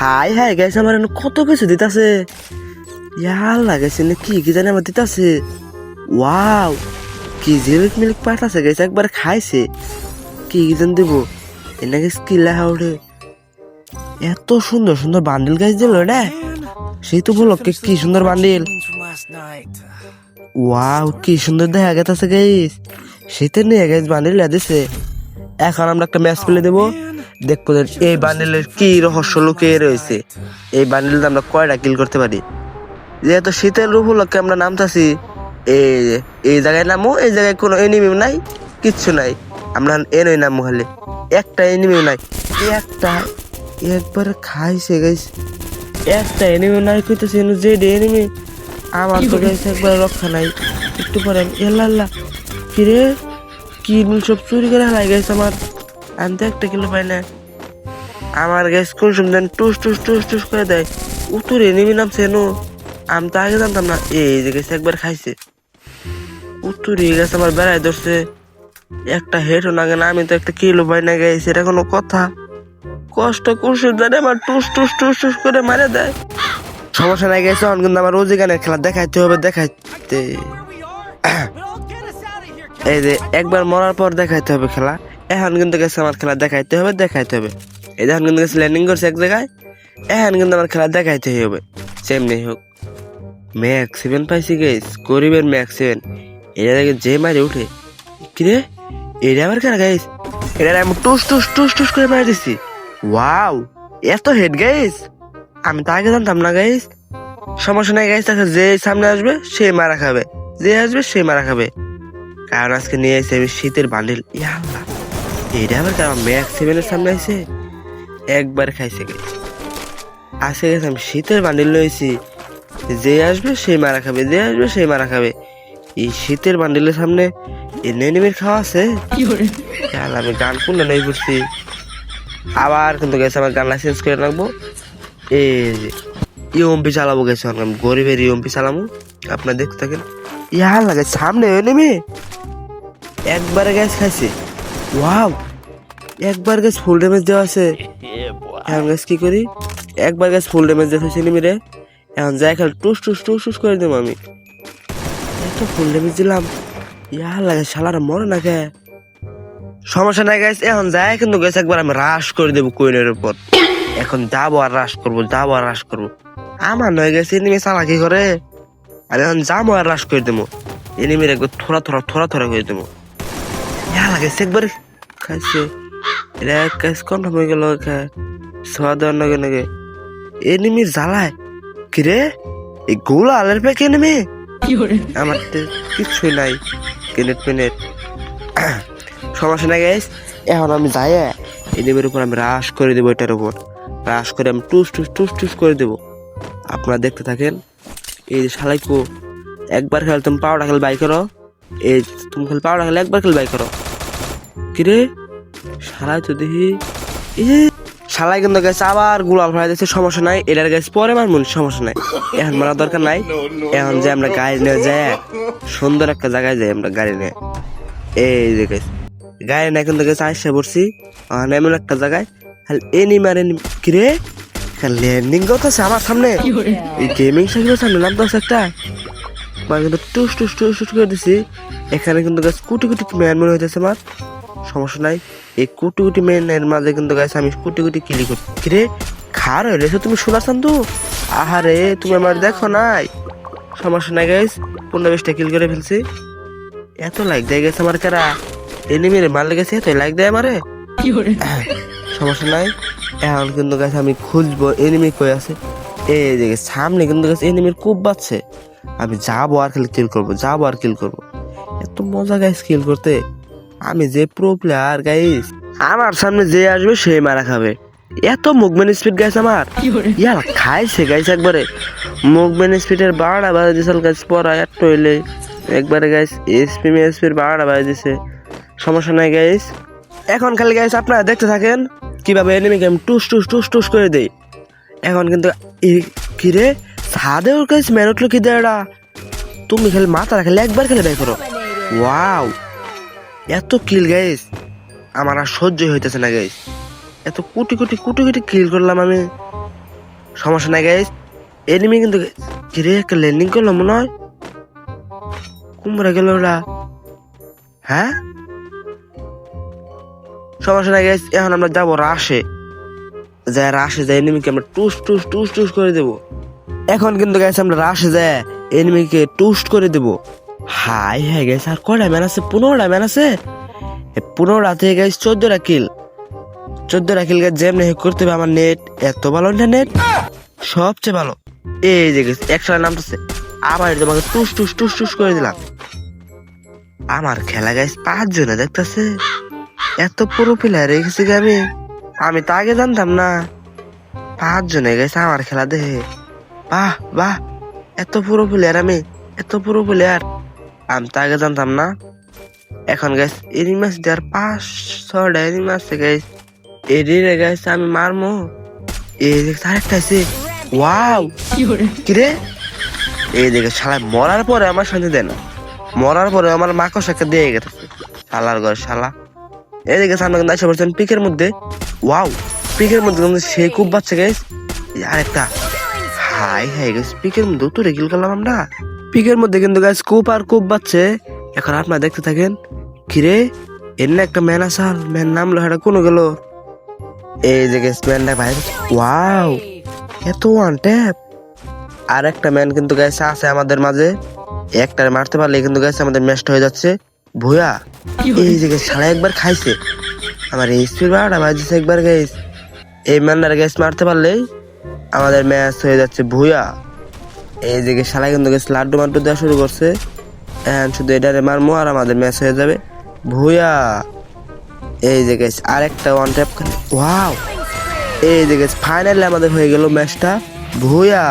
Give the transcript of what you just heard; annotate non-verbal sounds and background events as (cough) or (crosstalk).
High hi guys আমার কত কিছু দিতাছে। ইয়ার লাগাইছে না, কি কি জানি আমার দিতাছে। ওয়াও, কি জিলিক মিলিক পাঠাছে গাইছে একবার খাইছে। কি কি জানি দেবো এনাকে স্কিল লেখা এত সুন্দর সুন্দর বান্ডিল গাইছ দিল না। সেই তো বলো কি সুন্দর বান্ডিল। ওয়াও, কি সুন্দর দেখা গেছে গাইস শীতের নিয়ে গাইস বান্ডিল দিছে। এখন আমরা একটা ম্যাচ প্লে দেবো। দেখব এই বান্ডিলের কি রহস্য লুকিয়ে রয়েছে। এই বান্ডিল আমরা কয়টা কিল করতে পারি? যেহেতু শীতের রূপ হলো আমরা নামতাছি, এই এই জায়গায় নামো, এই জায়গায় কোনো এনিমি নাই, কিচ্ছু নাই। আমরা এনই নামো খালি। একটা এনিমি নাই। একটা, একবার খাইছে গাইস একটা এনিমি নাই কইতেছে যে এনিমি আমার তো গাইস একবার রক্ষা নাই। একটু পরে এল্লা আল্লাহ কিরে? কি সব চুরি করে হালাই গেছে আমার? আমি তো একটা কিলো পাই না। আমার গ্যাস কোন সময় টুস টুস টুস টুস করে দেয়। উতুরে নেমে নামছে নো আমি তো আগে জানতাম না এই যে গেছে একবার খাইছে। উতুরে গেছে আমার বেড়ায় ধরছে। একটা হেডও না না আমি তো একটা কিলো পাই না গেছি এটা কোনো কথা। কষ্ট কুসুর জানে আমার টুস টুস টুস টুস করে মারে দেয়। সমস্যা নাই গেছে এখন কিন্তু আমার রোজে গানের খেলা দেখাইতে হবে দেখাইতে। এই যে একবার মরার পর দেখাইতে হবে খেলা। এখন কিন্তু গেছে আমার খেলা দেখাইতে হবে দেখাইতে হবে। এই এখন কিন্তু গেছে ল্যান্ডিং করছে এক জায়গায়, এখন কিন্তু আমার খেলা দেখাইতে হবে। সেমনি হোক ম্যাক সেভেন পাইছি গেস গরিবের ম্যাক সেভেন এটা দেখে যে মারে উঠে, কিরে? এটা আবার কেন গাইস এটা আমি টুস টুস টুস টুস করে মারি দিচ্ছি ওয়াও এত হেড গাইস আমি তো আগে জানতাম না গাইস সমস্যা নাই গাইস তাকে যে সামনে আসবে, সে মারা খাবে। যে আসবে, সে মারা খাবে। কারণ আজকে নিয়ে এসে আমি শীতের বান্ডিল ইয়াল্লা এটা আবার কারণ ম্যাক্স সেভেনের সামনে আছে? একবার খাইছে গে আসে গেছে আমি শীতের বান্ডিল লইছি। যে আসবে সে মারা খাবে। যে আসবে সে মারা খাবে। এই শীতের বান্ডিলের সামনে নেনিমির খাওয়া আছে? আমি গান কোনটা নই করছি আবার কিন্তু গেছে আমার গান লাইসেন্স করে রাখব। এই যে ইউএমপি চালাবো গেছে আমি গরিবের ইউএমপি চালাবো আপনার দেখতে থাকেন। ইয়া লাগে সামনে নেমে। একবারে গ্যাস খাইছে। ওয়াও, একবার গ্যাস ফুল ড্যামেজ দেওয়া আছে। এখন গ্যাস কি করি? একবার গ্যাস ফুল ড্যামেজ দেখাচ্ছে নিমি রে এখন যাই, খালি টুস টুস টুস টুস করে দেবো আমি। এত ফুল ড্যামেজ দিলাম। ইয়া লাগে, শালারা মরে না কে? সমস্যা নাই গাইস এখন যাই, কিন্তু গেছে একবার আমি রাশ করে দেবো কোয়েনের উপর। এখন যাব আর রাশ করব, যাব আর রাশ করব। আমার নয় গেছে নিমে চালাকি করে। আমি এখন যাব আর রাশ করে দেবো। এনিমির একবার থোড়া থোড়া থোড়া থোড়া করে দেবো। ইয়া একবার খাইছে এটা কাজ কনফার্ম হয়ে গেল সোয়া দেওয়ার নগে নগে এনিমির জ্বালায় কিরে এই গোলা আলের প্যাক এনিমি আমার তো কিচ্ছুই নাই পেনেট সমস্যা নাই গাইস এখন আমি যাই এনিমির উপর আমি রাশ করে দেবো এটার উপর রাশ করে আমি টুস টুস টুস টুস করে দেবো আপনারা দেখতে থাকেন এই যে শালাইকো একবার খেলে তুমি পাওয়াটা খেল বাই করো এই তুমি খেলে পাওয়াটা খেলে একবার খেলে বাই করো। কিরে? শালাই তো দেখি। এ শালাই কিন্তু গেছে আবার গুলাল ফেলাই দিচ্ছে সমস্যা নাই। এটার গেছে পরে আমার মনে সমস্যা নাই। এখন মারা দরকার নাই। এখন যে আমরা গাড়ি নিয়ে যাই সুন্দর একটা জায়গায় যাই আমরা গাড়ি নিয়ে। এই যে গেছে। গাড়ি নিয়ে কিন্তু গেছে আসছে পড়ছি। এখন এমন একটা জায়গায় খালি এনি মারে কিরে? ল্যান্ডিং করতেছে আমার সামনে। এই গেমিং সাইকেলের সামনে নাম দশ একটা। মানে কিন্তু টুস টুস টুস টুস করে দিছি। এখানে কিন্তু গাছ কুটি কুটি ম্যান মনে হইতেছে আমার সমস্যা নাই। এই কুটি কুটি ম্যানের মাঝে কিন্তু গাছ আমি কুটি কুটি কিলি করি। কিরে খার হয়েছে তুমি শোনা তো আহারে, তুমি আমার দেখো নাই। সমস্যা নাই গাইস পনেরো বিশটা কিল করে ফেলছি। এত লাইক দেয় গেছে আমার কারা? এনিমির মার লেগেছে এত লাইক দেয় আমারে। (coughs) সমস্যা নাই। এখন কিন্তু গাছ আমি খুঁজবো এনিমি কই আছে। এই যে সামনে কিন্তু গাছ এনিমির খুব বাচ্ছে আমি যাব আর খালি কিল করব যাব আর কিল করব। এত মজা গাইস কিল করতে। আমি যে প্রো প্লেয়ার গাইস আমার সামনে যে আসবে সে মারা খাবে। এত মুভমেন্ট স্পিড গাইস আমার। ইয়ার খাইছে গাইস একবারে। মুভমেন্ট স্পিডের বারোটা বাজে দিয়েছিল গাইস পড়া একটু হইলে। একবারে গাইস এসপি এসপির বারোটা বাজে দিছে। সমস্যা নাই গাইস এখন খালি গাইস আপনারা দেখতে থাকেন কীভাবে এনিমি গেম টুস টুস টুস টুস করে দেই এখন কিন্তু এই- কি রে? সাদে ওর কাছে উঠল কি দেড়া তুমি খালি মাথা রাখলে একবার খেলে বের করো। ওয়াও এত কিল গাইস আমার আর সহ্য হইতেছে না গাইস এত কোটি কোটি কোটি কোটি কিল করলাম আমি। সমস্যা নাই গাইস এনিমি কিন্তু কিরে একটা ল্যান্ডিং করল মনে হয়। কুমড়া গেল ওরা হ্যাঁ? সমস্যা নাই গাইস এখন আমরা যাব রাশে। যাই রাশে, যাই এনিমিকে আমরা টুস টুস টুস টুস করে দেবো। এখন কিন্তু গাইস আমরা রাশে যাই এনিমিকে টুস্ট করে দেবো। হাই হাই গেছে আর কয়টা ম্যান আছে? পনেরোটা ম্যান আছে? পনেরোটা থেকে গাইস চোদ্দটা কিল চোদ্দটা কিল গাইস যেমনি হোক করতে হবে, আমার নেট এত ভালো না নেট সবচেয়ে ভালো। এই যে গেছে একসাথে নামতেছে। আবার তোমাকে টুস টুস টুস টুস করে দিলাম। আমার খেলা গাইস পাঁচ জনে দেখতেছে। এত পুরো প্লেয়ার গেছি কি আমি? আমি তো আগে জানতাম না। পাঁচ জনে গেছে আমার খেলা দেখে। বাহ বাহ। এত পুরো প্লেয়ার আমি এত পুরো প্লেয়ার আমি তো আগে জানতাম না। এখন গাইস এরি মাছ দেওয়ার পাঁচ ছটা এরি মাছ গাইস এরি রে গাইস আমি মারমো। এই দেখ আরেকটা আছে। ওয়াও কিরে এই দেখে শালা মরার পরে আমার শান্তি দেয় না। মরার পরে আমার মাকস একটা দিয়ে গেছে। শালার ঘর শালা। এদিকে সামনে কিন্তু আসে পড়ছেন পিকের মধ্যে। ওয়াও পিকের মধ্যে কিন্তু সে খুব বাচ্চা গেছে আরেকটা। হাই হাই গেছে পিকের মধ্যে তো রেগিল করলাম আমরা। পিকের মধ্যে কিন্তু গাছ খুব আর খুব বাচ্চে এখন আপনারা দেখতে থাকেন, কিরে এর না একটা ম্যান আসাল ম্যান নাম লো এটা কোনো গেল? এই যে গেছে ম্যানটা ভাই ওয়াও এত ওয়ান ট্যাপ আর একটা ম্যান কিন্তু গাইছে আছে আমাদের মাঝে। একটারে মারতে পারলে কিন্তু গাইছে আমাদের ম্যাচটা হয়ে যাচ্ছে। ভুয়া। এই যে গাইছে সারা একবার খাইছে। আমার এই স্পিড বাড়াটা বাজছে একবার গাইস এই ম্যানটার গাইস মারতে পারলেই আমাদের ম্যাচ হয়ে যাচ্ছে ভুয়া। এই দিকে শালা কিন্তু গেছে লাড্ডু মাড্ডু দেওয়া শুরু করছে। এখন শুধু এটারে মারমো আর আমাদের ম্যাচ হয়ে যাবে। ভুয়া। এই যে গেছে আরেকটা ওয়ান ট্যাপ ওয়াও এই যে গেছে ফাইনালি আমাদের হয়ে গেল ম্যাচটা। ভুয়া।